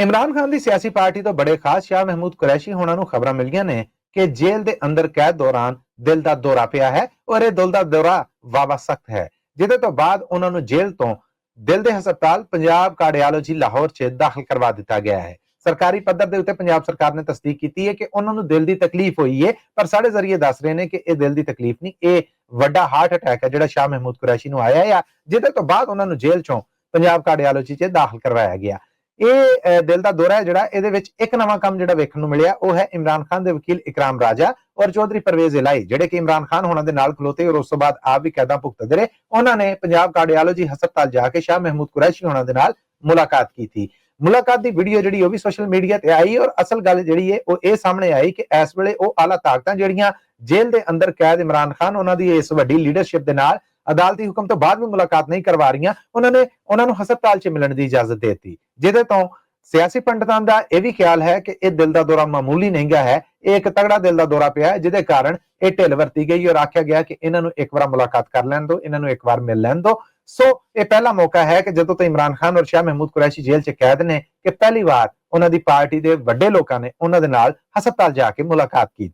ਇਮਰਾਨ ਖਾਨ ਦੀ ਸਿਆਸੀ ਪਾਰਟੀ ਤੋਂ ਬੜੇ ਖਾਸ ਸ਼ਾਹ ਮਹਿਮੂਦ ਕੁਰੈਸ਼ੀ ਹੋਣਾ ਨੂੰ ਖਬਰਾਂ ਮਿਲੀਆਂ ਨੇ ਕਿ ਜੇਲ੍ਹ ਦੇ ਅੰਦਰ ਕੈਦ ਦੌਰਾਨ ਦਿਲ ਦਾ ਦੌਰਾ ਪਿਆ ਹੈ ਔਰ ਇਹ ਦਿਲ ਦਾ ਦੌਰਾ ਵਾਵਾ ਸਖਤ ਹੈ। ਜਿਹਦੇ ਤੋਂ ਬਾਅਦ ਉਹਨਾਂ ਨੂੰ ਜੇਲ੍ਹ ਤੋਂ ਦਿਲ ਦੇ ਹਸਪਤਾਲ ਪੰਜਾਬ ਕਾਰਡੀਓਲੋਜੀ ਲਾਹੌਰ 'ਚ ਦਾਖਲ ਕਰਵਾ ਦਿੱਤਾ ਗਿਆ ਹੈ। ਸਰਕਾਰੀ ਪੱਧਰ ਦੇ ਉੱਤੇ ਪੰਜਾਬ ਸਰਕਾਰ ਨੇ ਤਸਦੀਕ ਕੀਤੀ ਹੈ ਕਿ ਉਹਨਾਂ ਨੂੰ ਦਿਲ ਦੀ ਤਕਲੀਫ ਹੋਈ ਹੈ ਪਰ ਸਾਡੇ ਜ਼ਰੀਏ ਦੱਸ ਰਹੇ ਨੇ ਕਿ ਇਹ ਦਿਲ ਦੀ ਤਕਲੀਫ ਨਹੀਂ, ਇਹ ਵੱਡਾ ਹਾਰਟ ਅਟੈਕ ਹੈ ਜਿਹੜਾ ਸ਼ਾਹ ਮਹਿਮੂਦ ਕੁਰੈਸ਼ੀ ਨੂੰ ਆਇਆ ਹੈ ਜਿਹਦੇ ਤੋਂ ਬਾਅਦ ਉਹਨਾਂ ਨੂੰ ਜੇਲ੍ਹ 'ਚੋਂ ਪੰਜਾਬ ਕਾਰਡੀਓਲੋਜੀ 'ਚ ਦਾਖਲ ਕਰਵਾਇਆ ਗਿਆ। ਇਹ ਦਿਲ ਦਾ ਦੌਰਾ ਹੈ ਜਿਹੜਾ ਇਹਦੇ ਵਿੱਚ ਇੱਕ ਨਵਾਂ ਕੰਮ ਜਿਹੜਾ ਵੇਖਣ ਨੂੰ ਮਿਲਿਆ, ਉਹ ਹੈ ਇਮਰਾਨ ਖਾਨ ਦੇ ਵਕੀਲ ਇਕਰਾਮ ਰਾਜਾ ਔਰ ਚੌਧਰੀ ਪਰਵੇਜ਼ ਇਲਾਈ ਜਿਹੜੇ ਕਿ ਇਮਰਾਨ ਖਾਨ ਹੋਣਾ ਦੇ ਨਾਲ ਖਲੋਤੇ ਔਰ ਉਸ ਤੋਂ ਬਾਅਦ ਆਪ ਵੀ ਕੈਦਾਂ ਭੁਗਤਦੇ ਰਹੇ। ਉਹਨਾਂ ਨੇ ਪੰਜਾਬ ਕਾਰਡੀਓਲੋਜੀ ਹਸਪਤਾਲ ਜਾ ਕੇ ਸ਼ਾਹ ਮਹਿਮੂਦ ਕੁਰੈਸ਼ੀ ਹੋਣਾ ਦੇ ਨਾਲ ਮੁਲਾਕਾਤ ਕੀਤੀ। ਮੁਲਾਕਾਤ ਦੀ ਵੀਡੀਓ ਜਿਹੜੀ ਉਹ ਵੀ ਸੋਸ਼ਲ ਮੀਡੀਆ ਤੇ ਆਈ ਔਰ ਅਸਲ ਗੱਲ ਜਿਹੜੀ ਹੈ ਉਹ ਇਹ ਸਾਹਮਣੇ ਆਈ ਕਿ ਇਸ ਵੇਲੇ ਉਹ ਆਲਾ ਤਾਕਤਾਂ ਜਿਹੜੀਆਂ ਜੇਲ੍ਹ ਦੇ ਅੰਦਰ ਕੈਦ ਇਮਰਾਨ ਖਾਨ, ਉਹਨਾਂ ਦੀ ਇਸ ਵੱਡੀ ਲੀਡਰਸ਼ਿਪ ਦੇ ਨਾਲ ਅਦਾਲਤੀ ਹੁਕਮ ਤੋਂ ਬਾਅਦ ਵੀ ਮੁਲਾਕਾਤ ਨਹੀਂ ਕਰਵਾ ਰਹੀਆਂ, ਉਹਨਾਂ ਨੇ, ਉਹਨਾਂ ਨੂੰ ਹਸਪਤਾਲ 'ਚ ਮਿਲਣ ਦੀ ਇਜਾਜ਼ਤ ਦੇ ਦਿੱਤੀ। ਜਿਹਦੇ ਤੋਂ ਸਿਆਸੀ ਪੰਡਤਾਂ ਦਾ ਇਹ ਵੀ ਖਿਆਲ ਹੈ ਕਿ ਇਹ ਦਿਲ ਦਾ ਦੌਰਾ ਮਾਮੂਲੀ ਨਹੀਂਗਾ ਹੈ, ਇਹ ਇੱਕ ਤਗੜਾ ਦਿਲ ਦਾ ਦੌਰਾ ਪਿਆ ਹੈ, ਜਿਹਦੇ ਕਾਰਨ ਇਹ ਢਿੱਲ ਵਰਤੀ ਗਈ ਔਰ ਆਖਿਆ ਗਿਆ ਕਿ ਇਹਨਾਂ ਨੂੰ ਇੱਕ ਵਾਰ ਮੁਲਾਕਾਤ ਕਰ ਲੈਣ ਦਿਓ, ਇਹਨਾਂ ਨੂੰ ਇੱਕ ਵਾਰ ਮਿਲ ਲੈਣ ਦਿਓ। ਸੋ ਇਹ ਪਹਿਲਾ ਮੌਕਾ ਹੈ ਕਿ ਜਦੋਂ ਤੋਂ ਇਮਰਾਨ ਖਾਨ ਔਰ ਸ਼ਾਹ ਮਹਿਮੂਦ ਕੁਰੈਸ਼ੀ ਜੇਲ੍ਹ 'ਚ ਕੈਦ ਨੇ, ਕਿ ਪਹਿਲੀ ਵਾਰ ਉਹਨਾਂ ਦੀ ਪਾਰਟੀ ਦੇ ਵੱਡੇ ਲੋਕਾਂ ਨੇ ਉਹਨਾਂ ਦੇ ਨਾਲ ਹਸਪਤਾਲ ਜਾ ਕੇ ਮੁਲਾਕਾਤ ਕੀਤੀ।